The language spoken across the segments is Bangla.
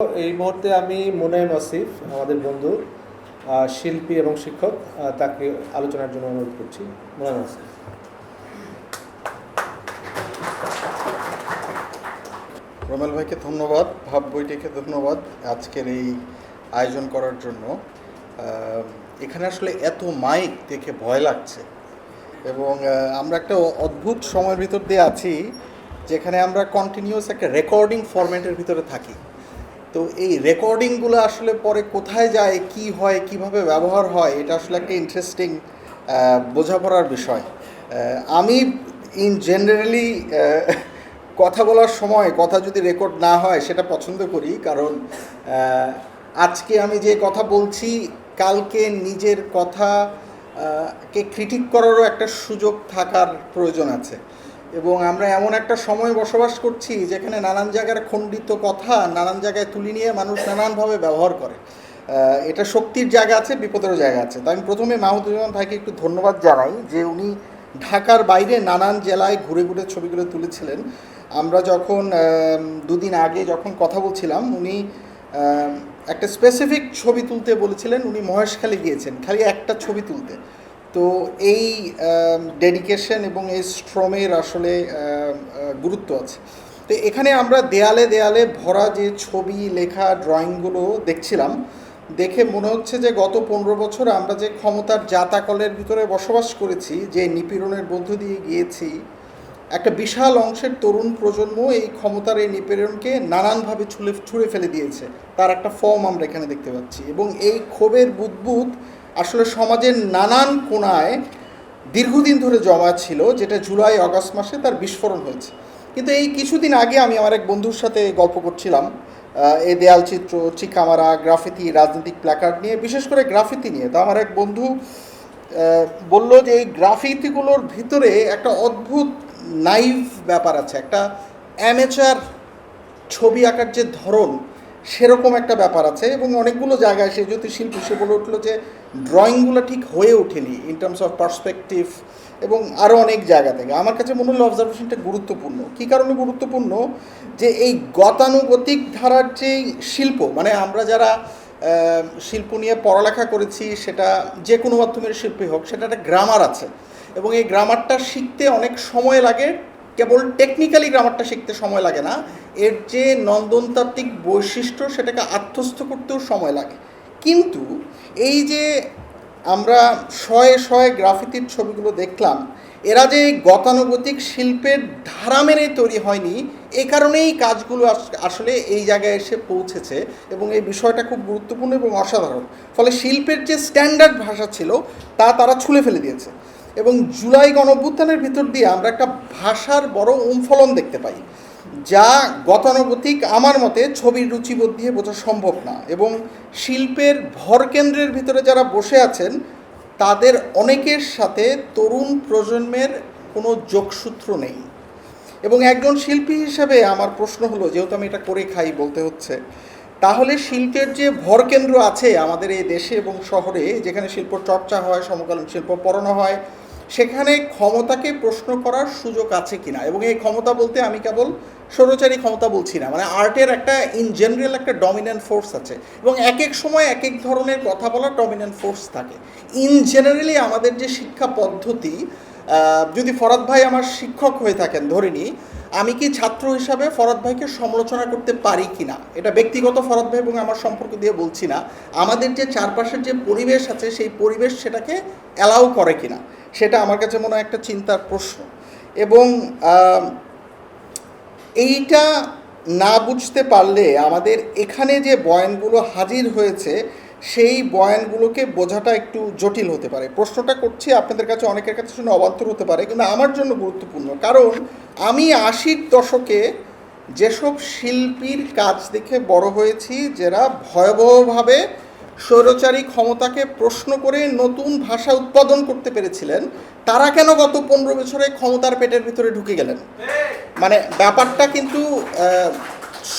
এই মুহূর্তে আমি মুনাইম আসিফ, আমাদের বন্ধু শিল্পী এবং শিক্ষক তাকে আলোচনার জন্য অনুরোধ করছি। মুনাইম আসিফ। রমেল ভাইকে ধন্যবাদ, ভাব বইটিকে ধন্যবাদ আজকের এই আয়োজন করার জন্য। এখানে আসলে এত মাইক দেখে ভয় লাগছে এবং আমরা একটা অদ্ভুত সময়ের ভিতর দিয়ে আছি যেখানে আমরা কন্টিনিউয়াস একটা রেকর্ডিং ফরম্যাটের ভিতরে থাকি। তো এই রেকর্ডিংগুলো আসলে পরে কোথায় যায়, কি হয়, কীভাবে ব্যবহার হয়, এটা আসলে একটা ইন্টারেস্টিং বোঝাপড়ার বিষয়। আমি ইন জেনারেলি কথা বলার সময়, কথা যদি রেকর্ড না হয়, সেটা পছন্দ করি। কারণ আজকে আমি যে কথা বলছি, কালকে নিজের কথা কে ক্রিটিক করারও একটা সুযোগ থাকার প্রয়োজন আছে। এবং আমরা এমন একটা সময় বসবাস করছি যেখানে নানান জায়গার খণ্ডিত কথা নানান জায়গায় তুলে নিয়ে মানুষ নানানভাবে ব্যবহার করে। এটা শক্তির জায়গা আছে বিপদেরও জায়গা আছে। তো আমি প্রথমে মাহমুদুজ্জামান ভাইকে একটু ধন্যবাদ জানাই যে উনি ঢাকার বাইরে নানান জেলায় ঘুরে ঘুরে ছবিগুলো তুলেছিলেন। আমরা যখন দুদিন আগে যখন কথা বলছিলাম, উনি একটা স্পেসিফিক ছবি তুলতে বলেছিলেন, উনি মহেশখালী গিয়েছেন, খালি একটা ছবি তুলতে। তো এই ডেডিকেশন এবং এই শ্রমের আসলে গুরুত্ব আছে। তো এখানে আমরা দেয়ালে দেয়ালে ভরা যে ছবি, লেখা, ড্রয়িংগুলো দেখছিলাম, দেখে মনে হচ্ছে যে গত পনেরো বছর আমরা যে ক্ষমতার জাতাকলের ভিতরে বসবাস করেছি, যে নিপীড়নের মধ্য দিয়ে গিয়েছি, একটা বিশাল অংশের তরুণ প্রজন্ম এই ক্ষমতার এই নিপীড়নকে নানানভাবে ছুলে, ছুঁড়ে ফেলে দিয়েছে। তার একটা ফর্ম আমরা এখানে দেখতে পাচ্ছি এবং এই ক্ষোভের বুদবুদ আসলে সমাজের নানান কোণায় দীর্ঘদিন ধরে জমা ছিল, যেটা জুলাই, আগস্ট মাসে তার বিস্ফোরণ হয়েছে। কিন্তু এই কিছুদিন আগে আমি আমার এক বন্ধুর সাথে গল্প করছিলাম। এই দেয়ালচিত্র চিকামারা, গ্রাফিতি, রাজনৈতিক প্ল্যাকার্ড নিয়ে, বিশেষ করে গ্রাফিতি নিয়ে। তো আমার এক বন্ধু বলল যে এই গ্রাফিতিগুলোর ভিতরে একটা অদ্ভুত নাইভ ব্যাপার আছে। একটা অ্যামেচার ছবি আঁকার যে ধরন সেরকম একটা ব্যাপার আছে এবং অনেকগুলো জায়গায় সে যদি শিল্পী, সে বলে উঠল যে ড্রয়িংগুলো ঠিক হয়ে ওঠেনি ইন টার্মস অফ পার্সপেক্টিভ এবং আরও অনেক জায়গা থেকে। আমার কাছে মনে হলো অবজারভেশনটা গুরুত্বপূর্ণ। কী কারণে গুরুত্বপূর্ণ? যে এই গতানুগতিক ধারার যে শিল্প মানে আমরা যারা শিল্প নিয়ে পড়ালেখা করেছি, সেটা যে কোনো মাধ্যমের শিল্পী হোক, সেটা একটা গ্রামার আছে। এবং এই গ্রামারটা শিখতে অনেক সময় লাগে কেবল টেকনিক্যালি গ্রামারটা শিখতে সময় লাগে না, এর যে নন্দনতাত্ত্বিক বৈশিষ্ট্য সেটাকে আত্মস্থ করতেও সময় লাগে। কিন্তু এই যে আমরা শয়ে শয়ে গ্রাফিতির ছবিগুলো দেখলাম, এরা যে গতানুগতিক শিল্পের ধারা মেনে তৈরি হয়নি, এ কারণেই কাজগুলো আস- আসলে এই জায়গায় এসে পৌঁছেছে এবং এই বিষয়টা খুব গুরুত্বপূর্ণ এবং অসাধারণ। ফলে শিল্পের যে স্ট্যান্ডার্ড ভাষা ছিল, তা তারা ছুলে ফেলে দিয়েছে। এবং জুলাই গণঅভ্যুত্থানের ভিতর দিয়ে আমরা একটা ভাষার বড় উমফলন দেখতে পাই, যা গতানুগতিক আমার মতে ছবির রুচিবোধ দিয়ে বোঝা সম্ভব না এবং শিল্পের ভরকেন্দ্রের ভিতরে যারা বসে আছেন, তাদের অনেকের সাথে তরুণ প্রজন্মের কোনো যোগসূত্র নেই। এবং একজন শিল্পী হিসেবে আমার প্রশ্ন হলো, যেহেতু আমি এটা করে খাই বলতে হচ্ছে, তাহলে শিল্পের যে ভরকেন্দ্র আছে আমাদের এই দেশে এবং শহরে, যেখানে শিল্প চর্চা হয়, সমকালীন শিল্প পড়ানো হয় সেখানে ক্ষমতাকে প্রশ্ন করার সুযোগ আছে কিনা? এবং এই ক্ষমতা বলতে আমি কেবল স্বৈরচারী ক্ষমতা বলছি না মানে আর্টের একটা ইন জেনারেল একটা ডমিনেন্ট ফোর্স আছে। এবং এক এক সময় এক এক ধরনের কথা বলার ডমিনেন্ট ফোর্স থাকে। ইন জেনারেলি আমাদের যে শিক্ষা পদ্ধতি যদি ফরাদ ভাই আমার শিক্ষক হয়ে থাকেন, ধরে নিই, আমি কি ছাত্র হিসাবে ফরাদ ভাইকে সমালোচনা করতে পারি কি না এটা ব্যক্তিগত ফরাদ ভাই এবং আমার সম্পর্ক দিয়ে বলছি না। আমাদের যে চারপাশের যে পরিবেশ আছে, সেই পরিবেশ সেটাকে অ্যালাউ করে কিনা? সেটা আমার কাছে মনে হয় একটা চিন্তার প্রশ্ন। এবং এইটা না বুঝতে পারলে আমাদের এখানে যে বয়ানগুলো হাজির হয়েছে সেই বয়ানগুলোকে বোঝাটা একটু জটিল হতে পারে। প্রশ্নটা করছি, আপনাদের কাছে অনেকের কাছে শুনে অবান্তর হতে পারে, কিন্তু আমার জন্য গুরুত্বপূর্ণ। কারণ আমি আশির দশকে যেসব শিল্পীর কাজ দেখে বড় হয়েছি, যারা ভয়াবহভাবে স্বৈরচারী ক্ষমতাকে প্রশ্ন করে নতুন ভাষা উৎপাদন করতে পেরেছিলেন, তারা কেন গত পনেরো বছরে ক্ষমতার পেটের ভিতরে ঢুকে গেলেন? মানে ব্যাপারটা কিন্তু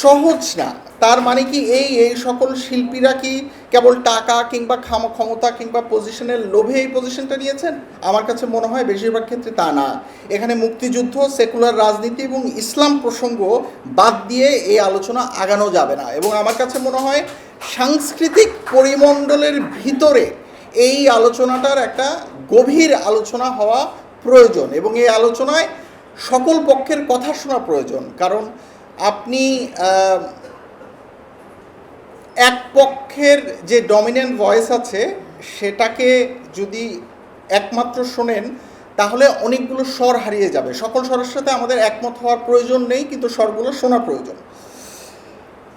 সহজ না। তার মানে কি এই এই সকল শিল্পীরা কি কেবল টাকা কিংবা ক্ষম, ক্ষমতা কিংবা পজিশনের লোভে এই পজিশনটা নিয়েছেন? আমার কাছে মনে হয় বেশিরভাগ ক্ষেত্রে তা না। এখানে মুক্তিযুদ্ধ, সেকুলার রাজনীতি এবং ইসলাম প্রসঙ্গ বাদ দিয়ে এই আলোচনা আগানো যাবে না। এবং আমার কাছে মনে হয় সাংস্কৃতিক পরিমণ্ডলের ভিতরে এই আলোচনাটার একটা গভীর আলোচনা হওয়া প্রয়োজন এবং এই আলোচনায় সকল পক্ষের কথা শোনা প্রয়োজন। কারণ আপনি এক পক্ষের যে ডমিনেন্ট ভয়েস আছে, সেটাকে যদি একমাত্র শোনেন, তাহলে অনেকগুলো স্বর হারিয়ে যাবে। সকল স্বরের সাথে আমাদের একমত হওয়ার প্রয়োজন নেই, কিন্তু স্বরগুলো শোনা প্রয়োজন।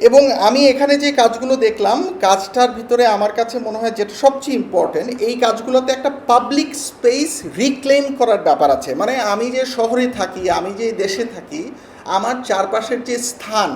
এবং আমি এখানে যে কাজগুলো দেখলাম, কাজটার ভিতরে আমার কাছে মনে হয় যেটা সবচেয়ে ইম্পর্টেন্ট এই কাজগুলোতে একটা পাবলিক স্পেস রিক্লেম করার ব্যাপার আছে। মানে আমি যে শহরে থাকি, আমি যে দেশে থাকি, আমার চারপাশের যে স্থান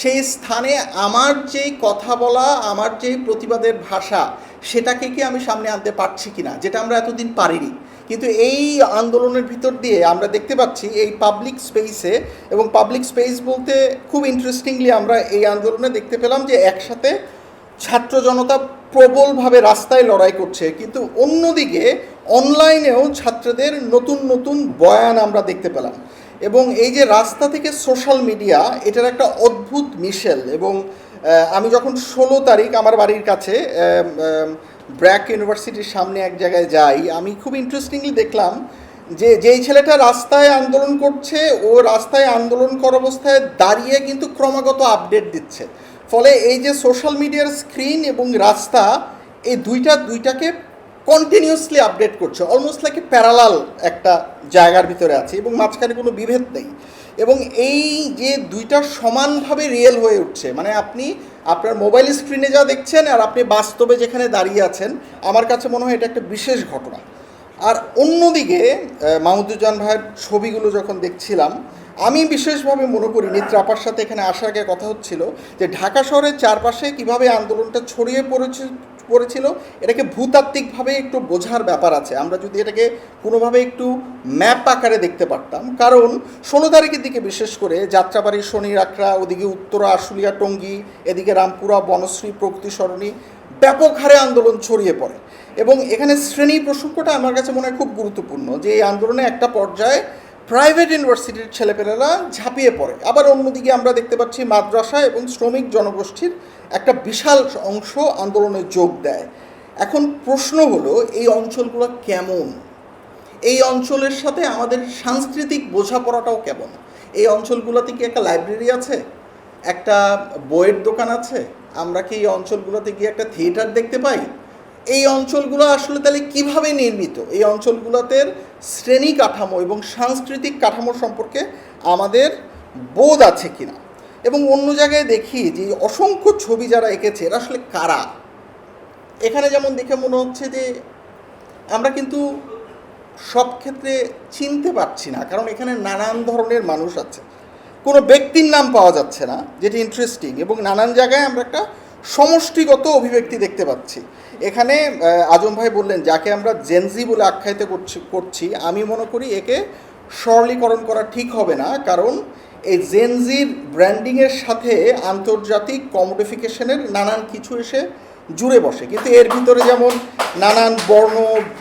সেই স্থানে আমার যেই কথা বলা, আমার যেই প্রতিবাদের ভাষা, সেটাকে কি আমি সামনে আনতে পারছি কি না যেটা আমরা এতদিন পারিনি। কিন্তু এই আন্দোলনের ভিতর দিয়ে আমরা দেখতে পাচ্ছি, এই পাবলিক স্পেসে এবং পাবলিক স্পেস বলতে খুব ইন্টারেস্টিংলি আমরা এই আন্দোলনে দেখতে পেলাম যে একসাথে ছাত্র জনতা প্রবলভাবে রাস্তায় লড়াই করছে, কিন্তু অন্যদিকে অনলাইনেও ছাত্রদের নতুন নতুন বয়ান আমরা দেখতে পেলাম। এবং এই যে রাস্তা থেকে সোশ্যাল মিডিয়া, এটার একটা অদ্ভুত মিশেল এবং আমি যখন ষোলো তারিখ আমার বাড়ির কাছে ব্র্যাক ইউনিভার্সিটির সামনে এক জায়গায় যাই, আমি খুব ইন্টারেস্টিংলি দেখলাম যে যেই ছেলেটা রাস্তায় আন্দোলন করছে, ও রাস্তায় আন্দোলন করা অবস্থায় দাঁড়িয়ে কিন্তু ক্রমাগত আপডেট দিচ্ছে। ফলে এই যে সোশ্যাল মিডিয়ার স্ক্রিন এবং রাস্তা, এই দুইটা, দুইটাকে কন্টিনিউয়াসলি আপডেট করছে অলমোস্ট লাইক প্যারালাল একটা জায়গার ভিতরে আছে এবং মাঝখানে কোনো বিভেদ নেই। এবং এই যে দুইটা সমানভাবে রিয়েল হয়ে উঠছে মানে আপনি আপনার মোবাইল স্ক্রিনে যা দেখছেন আর আপনি বাস্তবে যেখানে দাঁড়িয়ে আছেন, আমার কাছে মনে হয় এটা একটা বিশেষ ঘটনা। আর অন্যদিকে মাহমুদুজ্জান ভাইয়ের ছবিগুলো যখন দেখছিলাম, আমি বিশেষভাবে মনে করি নিত্রাপার সাথে এখানে আসার আগে কথা হচ্ছিল যে ঢাকা শহরের চারপাশে কীভাবে আন্দোলনটা ছড়িয়ে পড়েছে পড়েছিল, এটাকে ভূতাত্ত্বিকভাবে একটু বোঝার ব্যাপার আছে। আমরা যদি এটাকে কোনোভাবে একটু ম্যাপ আকারে দেখতে পারতাম, কারণ ষোলো তারিখের দিকে বিশেষ করে যাত্রাবাড়ি, শনি রাখরা ওদিকে উত্তরা, আশুলিয়া, টঙ্গী, এদিকে রামপুরা, বনশ্রী প্রকৃতি সরণি ব্যাপক হারে আন্দোলন ছড়িয়ে পড়ে। এবং এখানে শ্রেণি প্রসঙ্গটা আমার কাছে মনে হয় খুব গুরুত্বপূর্ণ যে এই আন্দোলনে একটা পর্যায়ে প্রাইভেট ইউনিভার্সিটির ছেলেপেলেরা ঝাঁপিয়ে পড়ে। আবার অন্যদিকে আমরা দেখতে পাচ্ছি মাদ্রাসা এবং শ্রমিক জনগোষ্ঠীর একটা বিশাল অংশ আন্দোলনে যোগ দেয়। এখন প্রশ্ন হলো, এই অঞ্চলগুলো কেমন? এই অঞ্চলের সাথে আমাদের সাংস্কৃতিক বোঝাপড়াটাও কেমন? এই অঞ্চলগুলোতে কি একটা লাইব্রেরি আছে? একটা বইয়ের দোকান আছে? আমরা কি এই অঞ্চলগুলোতে গিয়ে একটা থিয়েটার দেখতে পাই? এই অঞ্চলগুলো আসলে তাহলে কীভাবে নির্মিত? এই অঞ্চলগুলোতে শ্রেণি কাঠামো এবং সাংস্কৃতিক কাঠামো সম্পর্কে আমাদের বোধ আছে কিনা? এবং অন্য জায়গায় দেখি যে অসংখ্য ছবি যারা এঁকেছে, এরা আসলে কারা? এখানে যেমন দেখে মনে হচ্ছে যে আমরা কিন্তু সব ক্ষেত্রে চিনতে পারছি না, কারণ এখানে নানান ধরনের মানুষ আছে। কোনো ব্যক্তির নাম পাওয়া যাচ্ছে না, যেটি ইন্টারেস্টিং এবং নানান জায়গায় আমরা একটা সমষ্টিগত অভিব্যক্তি দেখতে পাচ্ছি। এখানে আজম ভাই বললেন, যাকে আমরা জেনজি বলে আখ্যায়িত করছি করছি, আমি মনে করি একে সরলীকরণ করা ঠিক হবে না, কারণ এই জেনজির ব্র্যান্ডিংয়ের সাথে আন্তর্জাতিক কমোডিফিকেশনের নানান কিছু এসে জুড়ে বসে। কিন্তু এর ভিতরে যেমন নানান বর্ণ,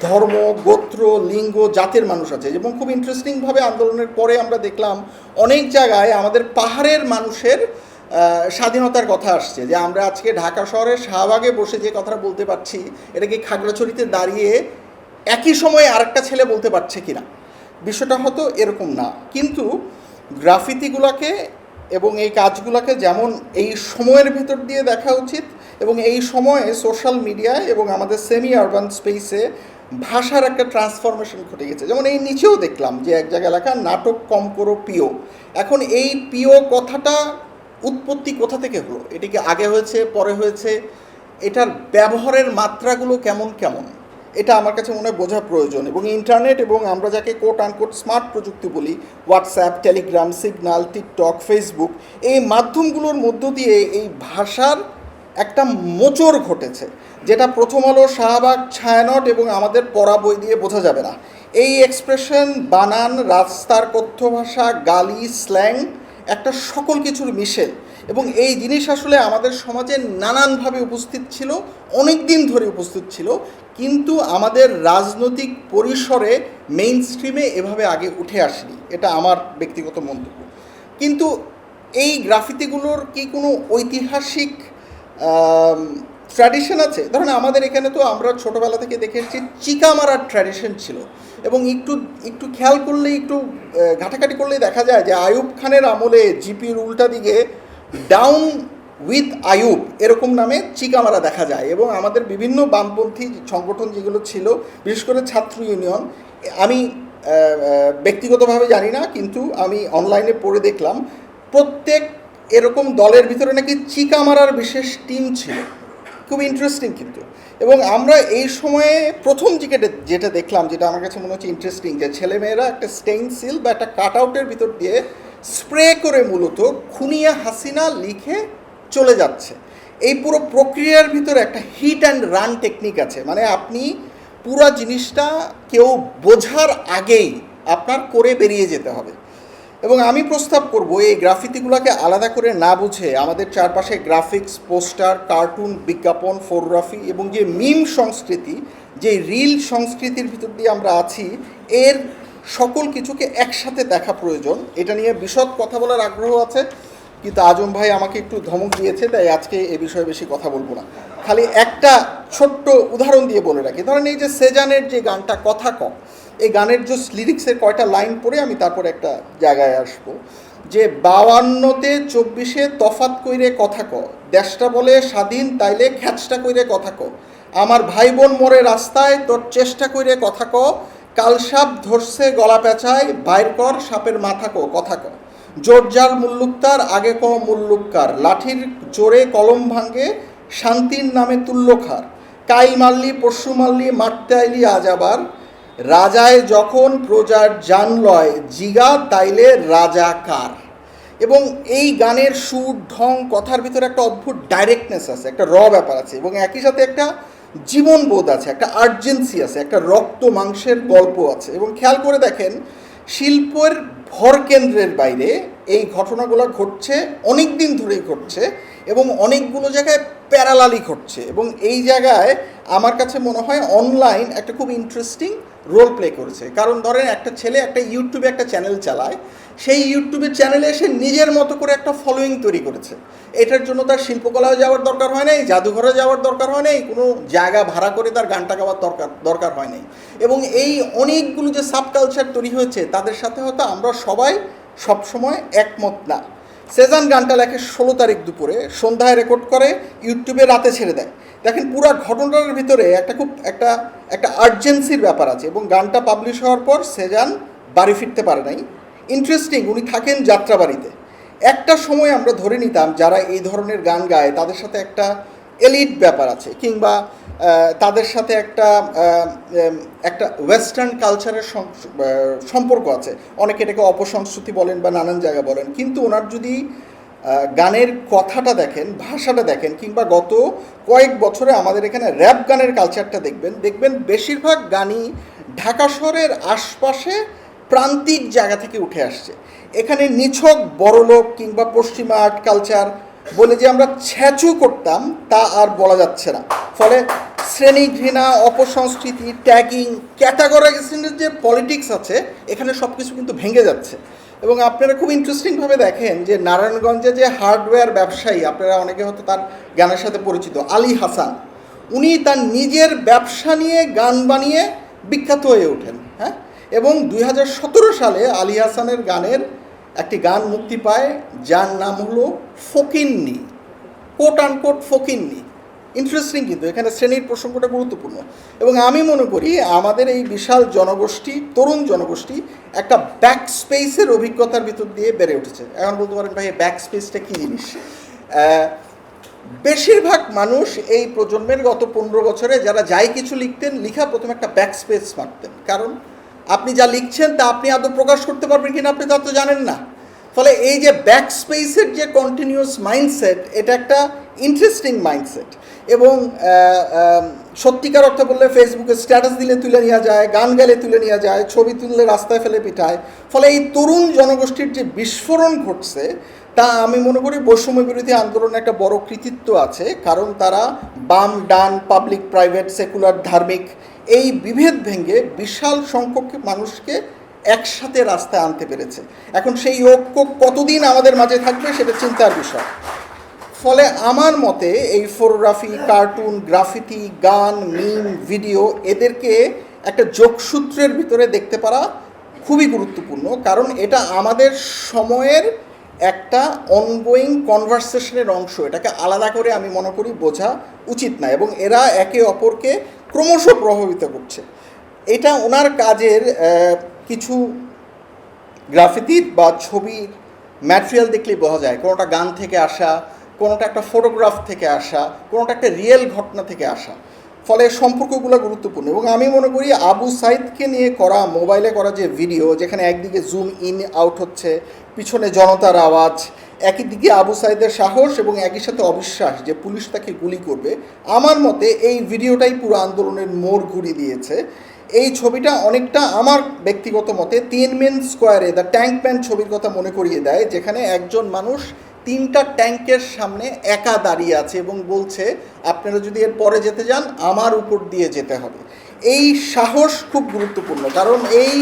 ধর্ম, গোত্র, লিঙ্গ, জাতের মানুষ আছে। এবং খুব ইন্টারেস্টিংভাবে আন্দোলনের পরে আমরা দেখলাম, অনেক জায়গায় আমাদের পাহাড়ের মানুষের স্বাধীনতার কথা আসছে যে আমরা আজকে ঢাকা শহরের শাহবাগে বসে যে কথাটা বলতে পারছি এটাকে খাগড়াছড়িতে দাঁড়িয়ে একই সময়ে আরেকটা ছেলে বলতে পারছে কিনা? বিষয়টা হয়তো এরকম না। কিন্তু গ্রাফিতিগুলোকে এবং এই কাজগুলোকে যেমন এই সময়ের ভেতর দিয়ে দেখা উচিত এবং এই সময়ে সোশ্যাল মিডিয়ায় এবং আমাদের সেমি আরবান স্পেসে ভাষার একটা ট্রান্সফরমেশন ঘটে গেছে। যেমন এই নিচেও দেখলাম যে এক জায়গায় লেখা, নাটক কম করো পিও এখন এই পিও কথাটা উৎপত্তি কোথা থেকে হলো? এটিকে আগে হয়েছে, পরে হয়েছে? এটার ব্যবহারের মাত্রাগুলো কেমন কেমন? এটা আমার কাছে মনে হয় বোঝা প্রয়োজন। এবং ইন্টারনেট এবং আমরা যাকে কোট আনকোট স্মার্ট প্রযুক্তি বলি WhatsApp Telegram Signal TikTok Facebook এই মাধ্যমগুলোর মধ্য দিয়ে এই ভাষার একটা মোচড় ঘটেছে, যেটা প্রথম আলো, শাহবাগ, ছায়ানট এবং আমাদের পড়া বই দিয়ে বোঝা যাবে না। এই এক্সপ্রেশন বানান, রাস্তার কথ্য ভাষা, গালি স্ল্যাং একটা সকল কিছুর মিশেল। এবং এই জিনিস আসলে আমাদের সমাজে নানানভাবে উপস্থিত ছিল অনেক দিন ধরে উপস্থিত ছিল, কিন্তু আমাদের রাজনৈতিক পরিসরে মেইন স্ট্রিমে এভাবে আগে উঠে আসেনি। এটা আমার ব্যক্তিগত মন্তব্য। কিন্তু এই গ্রাফিতিগুলোর কি কোনো ঐতিহাসিক ট্র্যাডিশন আছে। ধরুন আমাদের এখানে তো আমরা ছোটোবেলা থেকে দেখে এসেছি, চিকা মারার ট্র্যাডিশন ছিল। এবং একটু একটু খেয়াল করলে একটু ঘাটাঘাটি করলেই দেখা যায় যে আয়ুব খানের আমলে জিপির উল্টা দিকে ডাউন উইথ আয়ুব এরকম নামে চিকামারা দেখা যায়। এবং আমাদের বিভিন্ন বামপন্থী সংগঠন যেগুলো ছিল, বিশেষ করে ছাত্র ইউনিয়ন, আমি ব্যক্তিগতভাবে জানি না, কিন্তু আমি অনলাইনে পড়ে দেখলাম, প্রত্যেক এরকম দলের ভিতরে নাকি চিকা মারার বিশেষ টিম ছিল। খুব ইন্টারেস্টিং কিন্তু। এবং আমরা এই সময়ে প্রথম যেটা যেটা দেখলাম, যেটা আমার কাছে মনে হচ্ছে ইন্টারেস্টিং যে ছেলেমেয়েরা একটা স্টেইনসিল বা একটা কাট আউটের ভিতর দিয়ে স্প্রে করে মূলত খুনিয়া হাসিনা লিখে চলে যাচ্ছে। এই পুরো প্রক্রিয়ার ভিতরে একটা হিট অ্যান্ড রান টেকনিক আছে। মানে আপনি পুরো জিনিসটা কেউ বোঝার আগেই আপনার করে বেরিয়ে যেতে হবে। এবং আমি প্রস্তাব করব, এই গ্রাফিতিগুলোকে আলাদা করে না বুঝে আমাদের চারপাশে গ্রাফিক্স, পোস্টার, কার্টুন, বিজ্ঞাপন, ফটোগ্রাফি এবং যে মিম সংস্কৃতি, যে রিল সংস্কৃতির ভিতর দিয়ে আমরা আছি, এর সকল কিছুকে একসাথে দেখা প্রয়োজন। এটা নিয়ে বিশদ কথা বলার আগ্রহ আছে, কিন্তু আজম ভাই আমাকে একটু ধমক দিয়েছে, তাই আজকে এ বিষয়ে বেশি কথা বলব না। খালি একটা ছোট্ট উদাহরণ দিয়ে বলে রাখি। ধরেন এই যে সেজানের যে গানটা, কথা কম এই গানের যে লিরিক্সের কয়টা লাইন পড়ে আমি তারপর একটা জায়গায় আসব। যে বাউান্নতে চব্বিশে তফাত কইরে কথা ক, দেশটা বলে স্বাধীন তাইলে খ্যাচটা কইরে কথা ক। আমার ভাই বোন মরে রাস্তায় তোর চেষ্টা কইরে কথা ক, কাল সাপ ধরছে গলা পেঁচায়, বাইর কর সাপের মাথা ক, কথা ক। জোরজার মুল্লুকতার আগে ক মুল্লুককার লাঠির জোরে কলম ভাঙ্গে শান্তির নামে তুল্যখার কাই মারলি, পরশু মারলি, মারতে আইলি আজ আবার। রাজায় যখন প্রজার জান লয়, জিগা তাইলে রাজা কার? এবং এই গানের সুর, ঢং, কথার ভিতরে একটা অদ্ভুত ডাইরেক্টনেস আছে, একটা র ব্যাপার আছে এবং একই সাথে একটা জীবনবোধ আছে, একটা আর্জেন্সি আছে, একটা রক্ত মাংসের গল্প আছে। এবং খেয়াল করে দেখেন, শিল্পের ভর কেন্দ্রের বাইরে এই ঘটনাগুলো ঘটছে অনেক দিন ধরেই ঘটছে এবং অনেকগুলো জায়গায় প্যারালালি ঘটছে। এবং এই জায়গায় আমার কাছে মনে হয় অনলাইন একটা খুব ইন্টারেস্টিং রোল প্লে করেছে। কারণ ধরেন একটা ছেলে একটা ইউটিউবে একটা চ্যানেল চালায়, সেই ইউটিউবের চ্যানেলে এসে নিজের মতো করে একটা ফলোয়িং তৈরি করেছে। এটার জন্য তার শিল্পকলায় যাওয়ার দরকার হয় নাই জাদুঘরে যাওয়ার দরকার হয় নাই, কোনো জায়গা ভাড়া করে তার গানটা গাওয়ার দরকার দরকার হয় নাই। এবং এই অনেকগুলো যে সাবকালচার তৈরি হয়েছে, তাদের সাথে হয়তো আমরা সবাই সবসময় একমত না। সেজান গানটা লেখে ষোলো তারিখ দুপুরে, সন্ধ্যায় রেকর্ড করে, ইউটিউবে রাতে ছেড়ে দেয়। দেখেন, পুরো ঘটনাটার ভিতরে একটা খুব, একটা একটা আর্জেন্সির ব্যাপার আছে এবং গানটা পাবলিশ হওয়ার পর সেজান বাড়ি ফিরতে পারে নাই। ইন্টারেস্টিং উনি থাকেন যাত্রাবাড়িতে। একটা সময় আমরা ধরে নিতাম যারা এই ধরনের গান গায়, তাদের সাথে একটা এলিট ব্যাপার আছে, কিংবা তাদের সাথে একটা একটা ওয়েস্টার্ন কালচারের সম্পর্ক আছে। অনেকে এটাকে অপসংস্কৃতি বলেন বা নানান জায়গা বলেন। কিন্তু ওনার যদি গানের কথাটা দেখেন, ভাষাটা দেখেন, কিংবা গত কয়েক বছরে আমাদের এখানে র্যাপ গানের কালচারটা দেখবেন দেখবেন বেশিরভাগ গানই ঢাকা শহরের আশপাশে প্রান্তিক জায়গা থেকে উঠে আসছে। এখানে নিছক বড়লোক কিংবা পশ্চিমা আর্ট কালচার বলে যে আমরা ছ্যাচু করতাম, তা আর বলা যাচ্ছে না। ফলে শ্রেণি ঘৃণা, অপসংস্কৃতি ট্যাগিং ক্যাটাগরাইজেশনের যে পলিটিক্স আছে, এখানে সব কিছু কিন্তু ভেঙে যাচ্ছে। এবং আপনারা খুব ইন্টারেস্টিংভাবে দেখেন যে নারায়ণগঞ্জে যে হার্ডওয়্যার ব্যবসায়ী, আপনারা অনেকে হয়তো তার গানের সাথে পরিচিত, আলী হাসান, উনি তার নিজের ব্যবসা নিয়ে গান বানিয়ে বিখ্যাত হয়ে ওঠেন হ্যাঁ? এবং দুই হাজার সতেরো সালে আলী হাসানের গানের একটি গান মুক্তি পায়, যার নাম হলো ফকিন্নি কোট আনকোট ফকিন্নি। ইন্টারেস্টিং কিন্তু, এখানে শ্রেণির প্রসঙ্গটা গুরুত্বপূর্ণ। এবং আমি মনে করি আমাদের এই বিশাল জনগোষ্ঠী, তরুণ জনগোষ্ঠী, একটা ব্যাক স্পেসের অভিজ্ঞতার ভিতর দিয়ে বেড়ে উঠেছে। এখন বলতে পারেন, ভাই ব্যাক স্পেসটা কী জিনিস? বেশিরভাগ মানুষ এই প্রজন্মের গত পনেরো বছরে যারা যাই কিছু লিখতেন, লিখা প্রথমে একটা ব্যাক স্পেস মারতেন। কারণ আপনি যা লিখছেন তা আপনি আদৌ প্রকাশ করতে পারবেন কিনা আপনি তা তো জানেন না। ফলে এই যে ব্যাক স্পেসের যে কন্টিনিউয়াস মাইন্ডসেট এটা একটা ইন্টারেস্টিং মাইন্ডসেট এবং সত্যিকার অর্থ বললে ফেসবুকে স্ট্যাটাস দিলে তুলে নেওয়া যায়, গান গেলে তুলে নেওয়া যায়, ছবি তুললে রাস্তায় ফেলে পিঠায় ফলে এই তরুণ জনগোষ্ঠীর যে বিস্ফোরণ ঘটছে, তা আমি মনে করি বৈষম্য বিরোধী আন্দোলনের একটা বড় কৃতিত্ব আছে। কারণ তারা বাম, ডান পাবলিক প্রাইভেট সেকুলার ধার্মিক এই বিভেদ ভেঙে বিশাল সংখ্যক মানুষকে একসাথে রাস্তায় আনতে পেরেছে। এখন সেই ঐক্য কতদিন আমাদের মাঝে থাকবে সেটা চিন্তার বিষয়। ফলে আমার মতে এই ফটোগ্রাফি, কার্টুন, গ্রাফিতি, গান, মিম, ভিডিও এদেরকে একটা যোগসূত্রের ভিতরে দেখতে পারা খুবই গুরুত্বপূর্ণ। কারণ এটা আমাদের সময়ের একটা অনগোয়িং কনভারসেশনের অংশ। এটাকে আলাদা করে আমি মনে করি বোঝা উচিত না এবং এরা একে অপরকে ক্রমশ প্রভাবিত করছে। এটা ওনার কাজের কিছু গ্রাফিতি বা ছবির ম্যাটেরিয়াল দেখলেই বোঝা যায়। কোনোটা গান থেকে আসা, কোনোটা একটা ফটোগ্রাফ থেকে আসা, কোনোটা একটা রিয়েল ঘটনা থেকে আসা। ফলে সম্পর্কগুলো গুরুত্বপূর্ণ। এবং আমি মনে করি আবু সাইদকে নিয়ে করা, মোবাইলে করা যে ভিডিও, যেখানে একদিকে জুম ইন, আউট হচ্ছে, পিছনে জনতার আওয়াজ একই দিকে আবু সাইদের সাহস এবং একই সাথে অবিশ্বাস যে পুলিশ তাকে গুলি করবে। আমার মতে এই ভিডিওটাই পুরো আন্দোলনের মোড় ঘুরিয়ে দিয়েছে। এই ছবিটা অনেকটা আমার ব্যক্তিগত মতে তিন মেন স্কোয়ারে দ্য ট্যাঙ্ক প্যান ছবির কথা মনে করিয়ে দেয়, যেখানে একজন মানুষ তিনটা ট্যাঙ্কের সামনে একা দাঁড়িয়ে আছে এবং বলছে, আপনারা যদি এর পরে যেতে যান, আমার উপর দিয়ে যেতে হবে। এই সাহস খুব গুরুত্বপূর্ণ, কারণ এই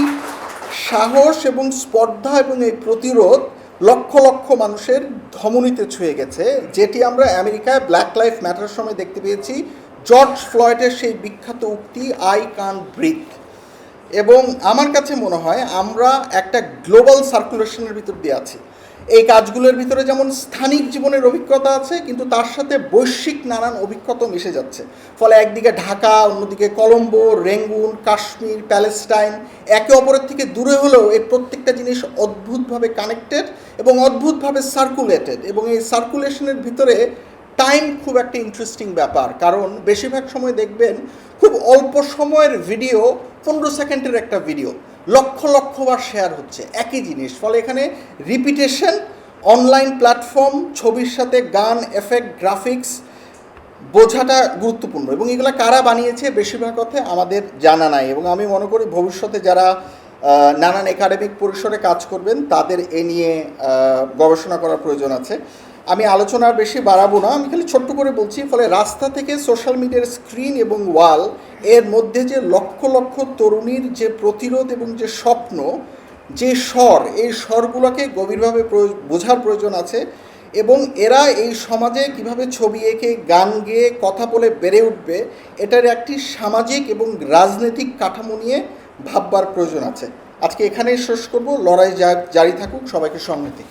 সাহস এবং স্পর্ধা এবং এই প্রতিরোধ লক্ষ লক্ষ মানুষের ধমনীতে ছুঁয়ে গেছে, যেটি আমরা আমেরিকায় ব্ল্যাক লাইফ ম্যাটার সময় দেখতে পেয়েছি। জর্জ ফ্লয়েডের সেই বিখ্যাত উক্তি আই কান ব্রিথ এবং আমার কাছে মনে হয় আমরা একটা গ্লোবাল সার্কুলেশনের ভিতর দিয়ে আছি। এই কাজগুলোর ভিতরে যেমন স্থানিক জীবনের অভিজ্ঞতা আছে, কিন্তু তার সাথে বৈশ্বিক নানান অভিজ্ঞতা মিশে যাচ্ছে। ফলে একদিকে ঢাকা, অন্যদিকে কলম্বো, রেঙ্গুন, কাশ্মীর, প্যালেস্টাইন, একে অপরের থেকে দূরে হলেও এই প্রত্যেকটা জিনিস অদ্ভুতভাবে কানেক্টেড এবং অদ্ভুতভাবে সার্কুলেটেড এবং এই সার্কুলেশনের ভিতরে টাইম খুব একটা ইন্টারেস্টিং ব্যাপার। কারণ বেশিরভাগ সময় দেখবেন খুব অল্প সময়ের ভিডিও পনেরো সেকেন্ডের একটা ভিডিও লক্ষ লক্ষবার শেয়ার হচ্ছে। একই জিনিস, ফলে এখানে রিপিটেশন অনলাইন প্ল্যাটফর্ম ছবির সাথে গান এফেক্ট গ্রাফিক্স বোঝাটা গুরুত্বপূর্ণ। এবং এগুলো কারা বানিয়েছে বেশিরভাগ কথা আমাদের জানা নাই। এবং আমি মনে করি ভবিষ্যতে যারা নানান একাডেমিক পরিসরে কাজ করবেন, তাদের এ নিয়ে গবেষণা করার প্রয়োজন আছে। আমি আলোচনার বেশি বাড়াবো না, আমি খালি ছোট্ট করে বলছি, ফলে রাস্তা থেকে সোশ্যাল মিডিয়ার স্ক্রিন এবং ওয়াল এর মধ্যে যে লক্ষ লক্ষ তরুণীর যে প্রতিরোধ এবং যে স্বপ্ন, যে স্বর, এই স্বরগুলোকে গভীরভাবে বোঝার প্রয়োজন আছে এবং এরা এই সমাজে কীভাবে ছবি এঁকে, গান গেয়ে, কথা বলে বেড়ে উঠবে, এটার একটি সামাজিক এবং রাজনৈতিক কাঠামো নিয়ে ভাববার প্রয়োজন আছে। আজকে এখানেই শেষ করব, লড়াই জারি থাকুক, সবাইকে সংহতি